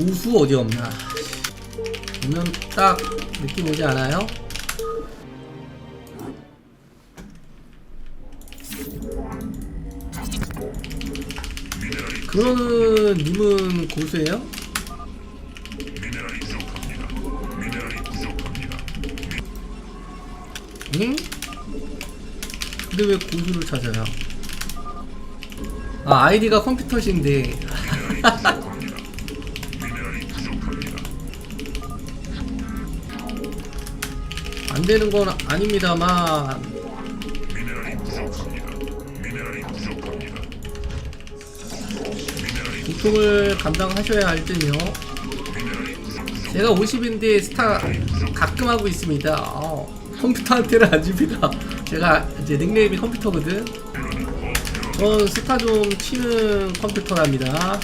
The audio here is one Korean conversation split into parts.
고수 어디 없나 보면 딱 느낌 오지 않아요? 그러는 님은 고수예요? 응? 근데 왜 고수를 찾아요? 아 아이디가 컴퓨터신데 되는 건 아닙니다만 고통을 감당하셔야 할 듯요. 제가 50인데 스타 가끔 하고 있습니다. 어, 컴퓨터한테는 안 줍니다. 제가 이제 닉네임이 컴퓨터거든. 전 스타 좀 치는 컴퓨터랍니다.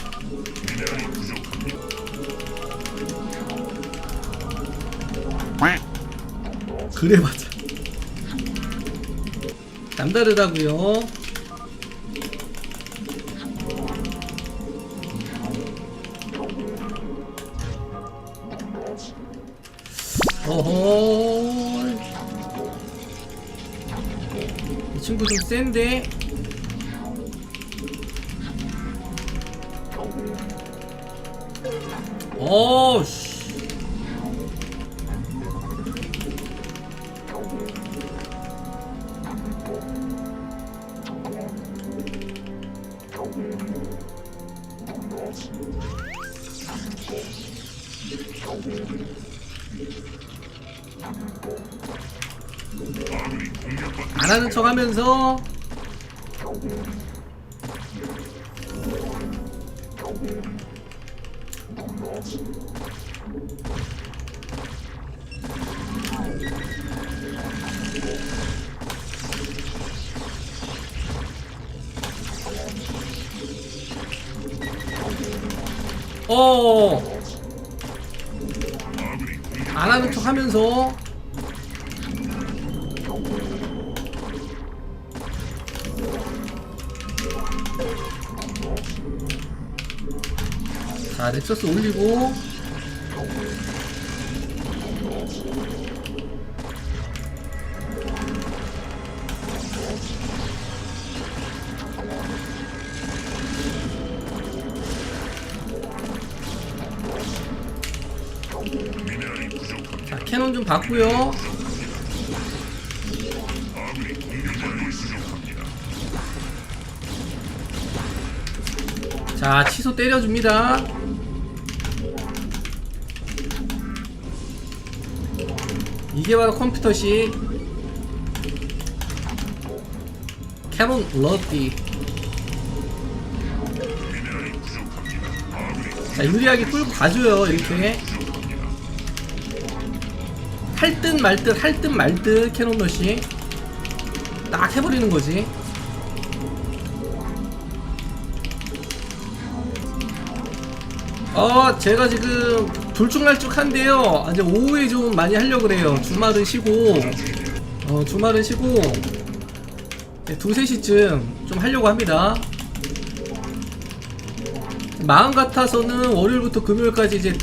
그래 맞아. 남다르다고요. 어허. 이 친구 좀 센데. 어, 씨. 하는 척 하면서 어. 안 하는 척 하면서 자 넥서스 올리고. 자 캐논 좀 받고요. 자 취소 때려줍니다 이게 바로 컴퓨터식 캐논 러디. 자 유리하게 끌고 가줘요 이렇게. 할 듯 말 듯 할 듯 말 듯 캐논 러시. 딱 해버리는 거지. 어 제가 지금 둘쭉날쭉한데요. 이제 오후에 좀 많이 하려고 그래요. 주말은 쉬고 어 주말은 쉬고 네, 두세 시쯤 좀 하려고 합니다. 마음 같아서는 월요일부터 금요일까지 이제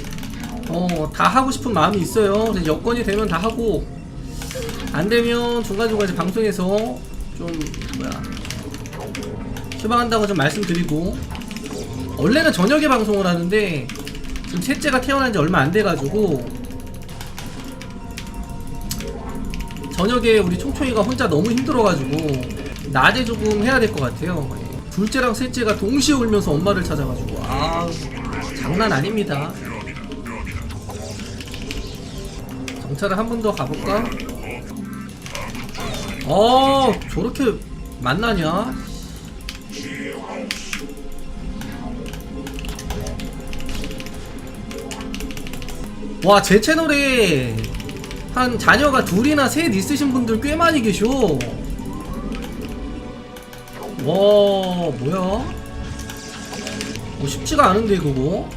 어 다 하고 싶은 마음이 있어요. 여건이 되면 다 하고 안 되면 중간중간 이제 방송에서 좀 뭐야 휴방한다고 좀 말씀드리고 원래는 저녁에 방송을 하는데 지금 셋째가 태어난 지 얼마 안 돼가지고 저녁에 우리 총총이가 혼자 너무 힘들어가지고 낮에 조금 해야 될 것 같아요. 예. 둘째랑 셋째가 동시에 울면서 엄마를 찾아가지고 아 장난 아닙니다. 정찰을 한 번 더 가볼까? 어 저렇게 만나냐? 와, 제 채널에 한 자녀가 둘이나 셋 있으신 분들 꽤 많이 계셔. 와, 뭐야? 어, 쉽지가 않은데, 그거?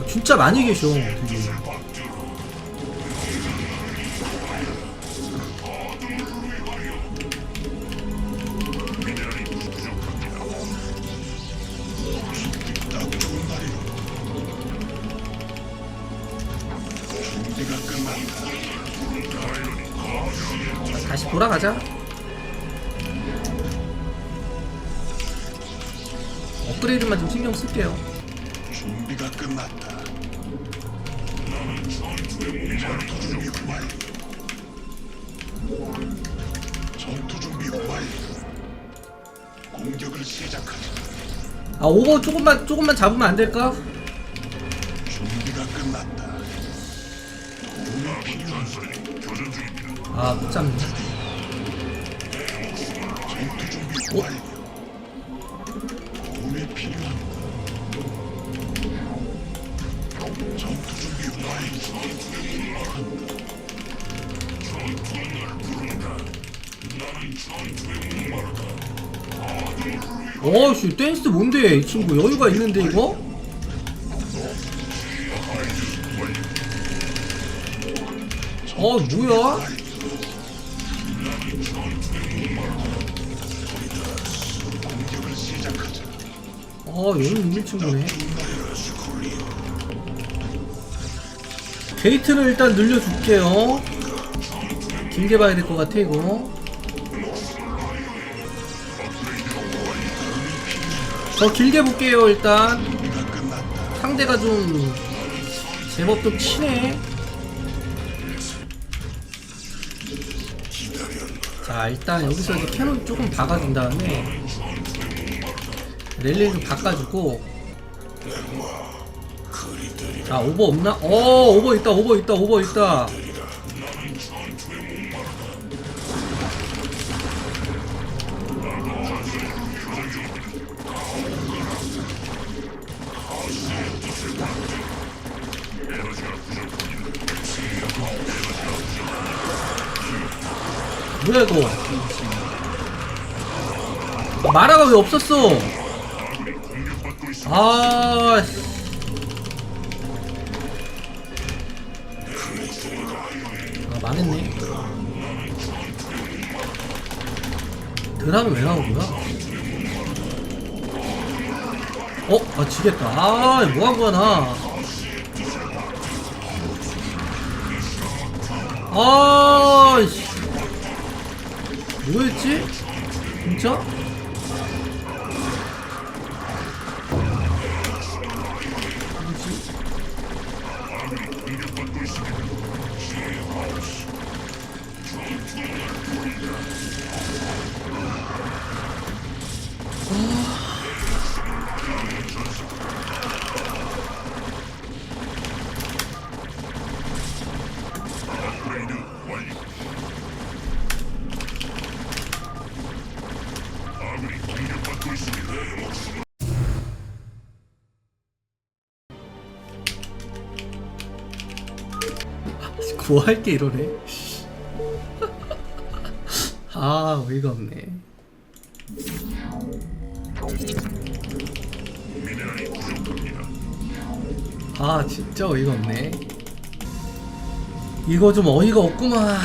아, 진짜 많이 계셔, 이드만 좀 신경 쓸게요. 준비가 끝났다. 전투 준비 완료. 전투 준비 완료. 공격을 시작하자. 아 오버 조금만 조금만 잡으면 안 될까? 준비가 끝났다. 도움이 필요한 아 못 잡네. 전투 준비 완료. 어씨 댄스 뭔데 이 친구 여유가 있는데 이거? 어 뭐야? 어 여유 있는 친구네. 게이트를 일단 늘려줄게요. 길게 봐야 될 것 같아 이거. 더 길게 볼게요 일단. 상대가 좀 제법 좀 치네. 자 일단 여기서 이제 캐논 조금 박아준 다음에 랠리를 좀 바꿔주고. 자 오버 없나? 어 오버 있다 오버 있다 오버 있다. 뭐야 이거? 마라가 왜 없었어 아 씨. 아 망했네 드라는 왜 나온 거야? 어? 아 지겠다 아 뭐한 거야 나 아, 씨. 뭐였지? 진짜? 구할 게 이러네. 아, 어이가 없네. 아, 진짜 어이가 없네. 이거 좀 어이가 없구만.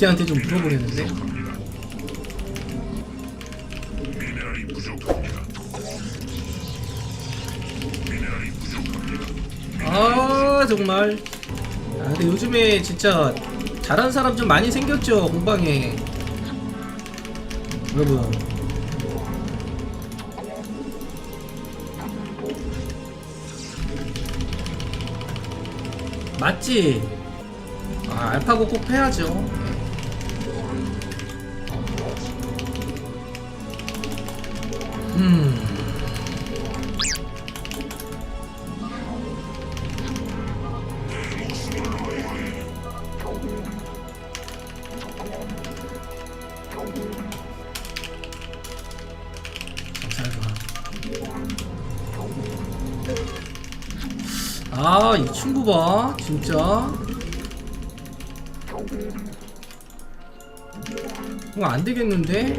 BT한테 좀 물어보겠는데? 아, 정말. 아, 근데 요즘에 진짜 잘하는 사람 좀 많이 생겼죠, 공방에. 여러분. 맞지? 아, 알파고 꼭 패야죠. 음. 아, 이 친구 봐. 진짜. 이거 안 되겠는데?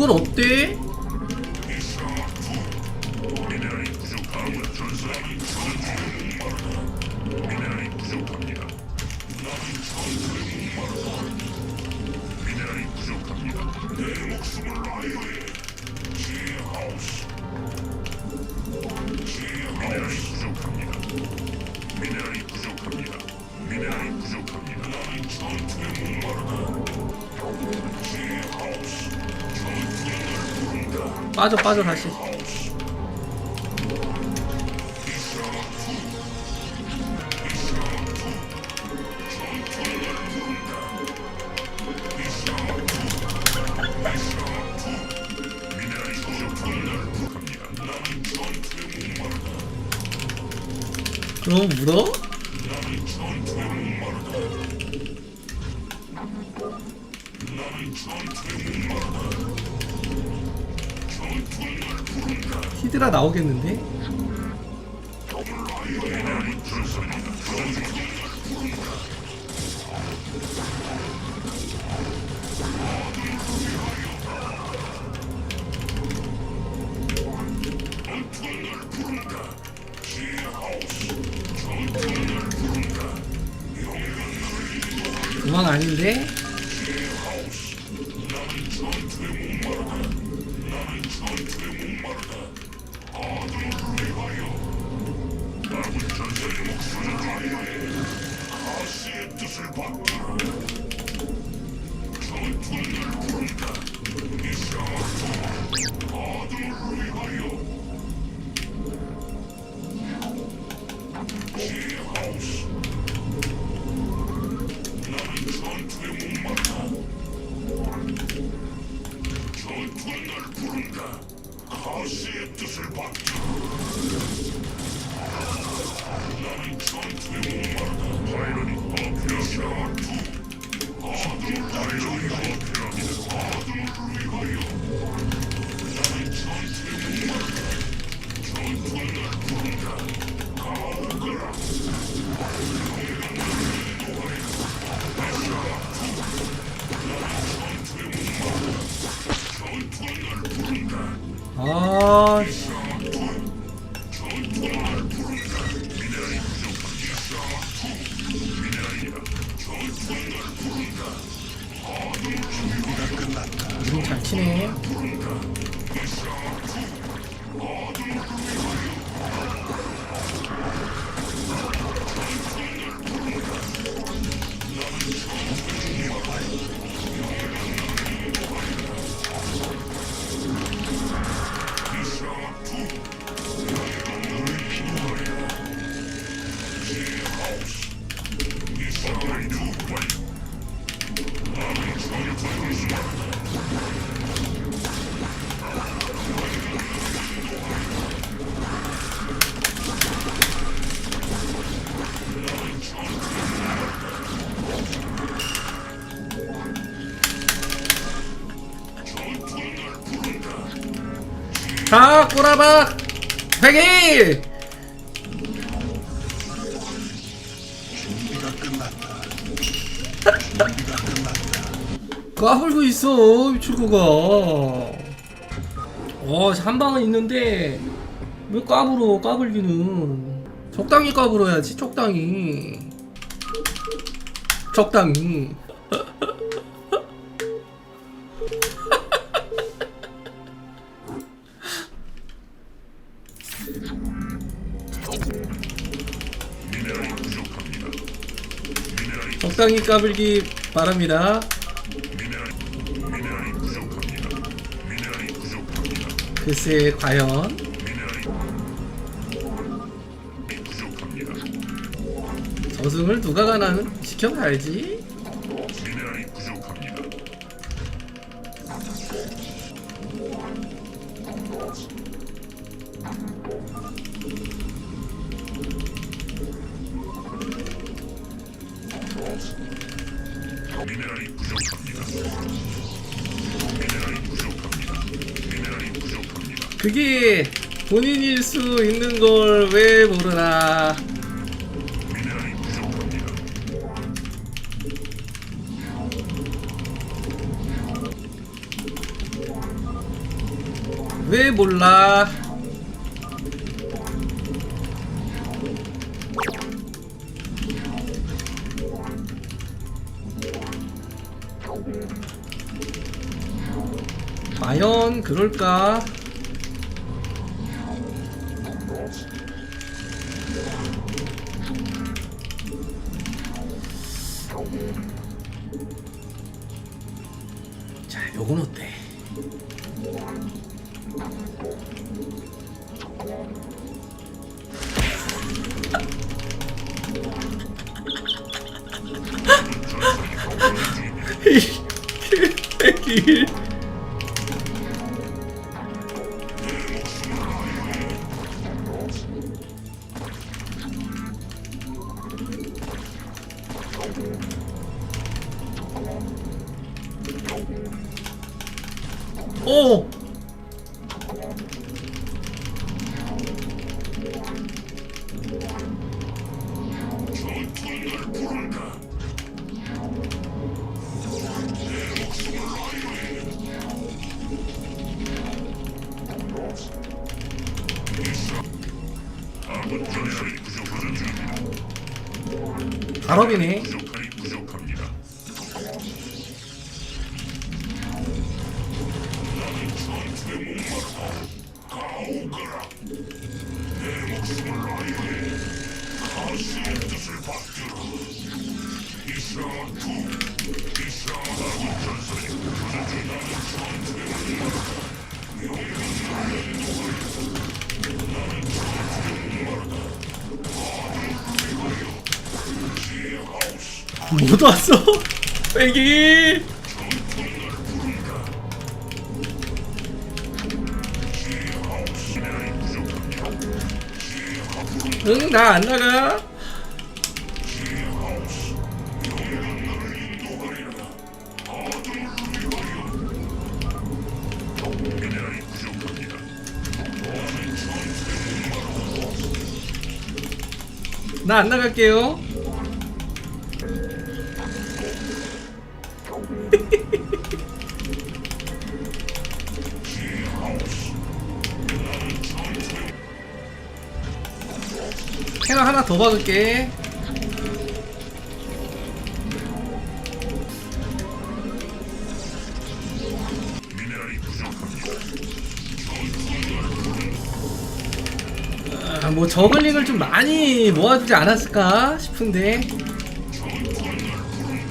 이건 어때? 빠져 빠져 다시 그럼 물어? verde 아, 씨. 꼬라박! 백일! 까불고 있어 미출구가. 어 한방은 있는데 왜 까불어 까불기는? 적당히 까불어야지 적당히. 적당히. 적당히 까불기 바랍니다. 글쎄 과연 저승을 누가 가나는 지켜봐야지 미네랄이 부족합니다. 미네랄이 부족합니다. 미네랄이 부족합니다. 그게 본인일 수 있는 걸 왜 모르나. 미네랄이 부족합니다. 왜 몰라? 과연 그럴까? 자, 요건 어때? 길 오! 발업이네. 어, 너도 왔어? 빼기! 응, 나 안 나가? 나 안 나갈게요. 더 박을게. 아, 뭐 저글링을 좀 많이 모아주지 않았을까 싶은데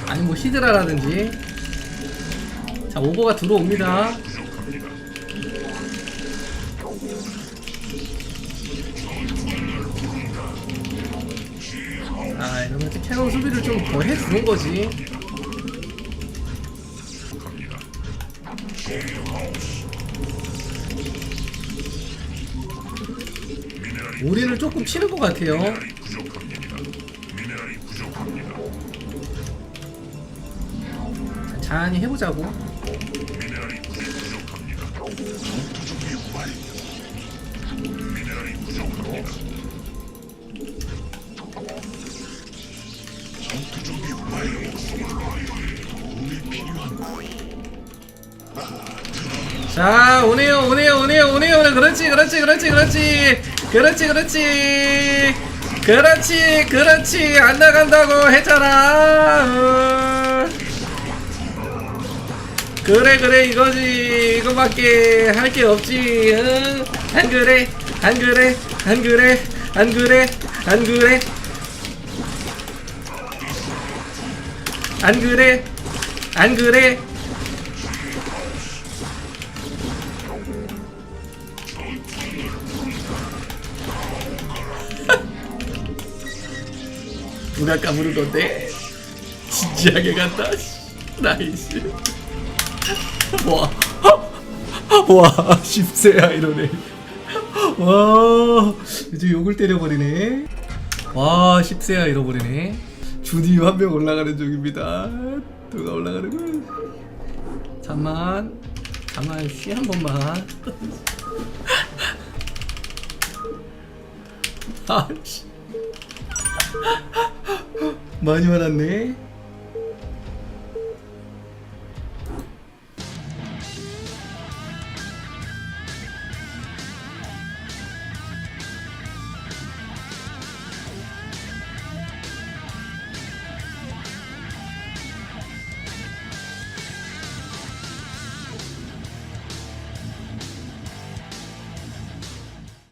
아니 뭐 히드라라든지 자 오버가 들어옵니다. 그만큼 수비를 좀 더 해주는 거지. 우리를 조금 치는 것 같아요. 잔히 해보자고. 미네랄이 부족합니다. 자 오네요 오네요 오네요 오네요. 그렇지 그렇지 그렇지 그렇지. 그렇지 그렇지. 그렇지 그렇지. 안 나간다고 했잖아. 어. 그래 그래 이거지. 이거밖에 할 게 없지. 응? 안 그래 안 그래 안 그래 안 그래 안 그래 안 그래 안 그래 누가 까부는 건데? 진지하게 간다. 씨. 나이스. 와. 와, 10세야 이러네. 와, 이제 욕을 때려버리네. 와, 10세야 잃어버리네. 주님 한명 올라가는 중입니다. 누가 올라가는 거야? 잠만, 잠만 쉬 한 번만. 아씨. 많이 화났네.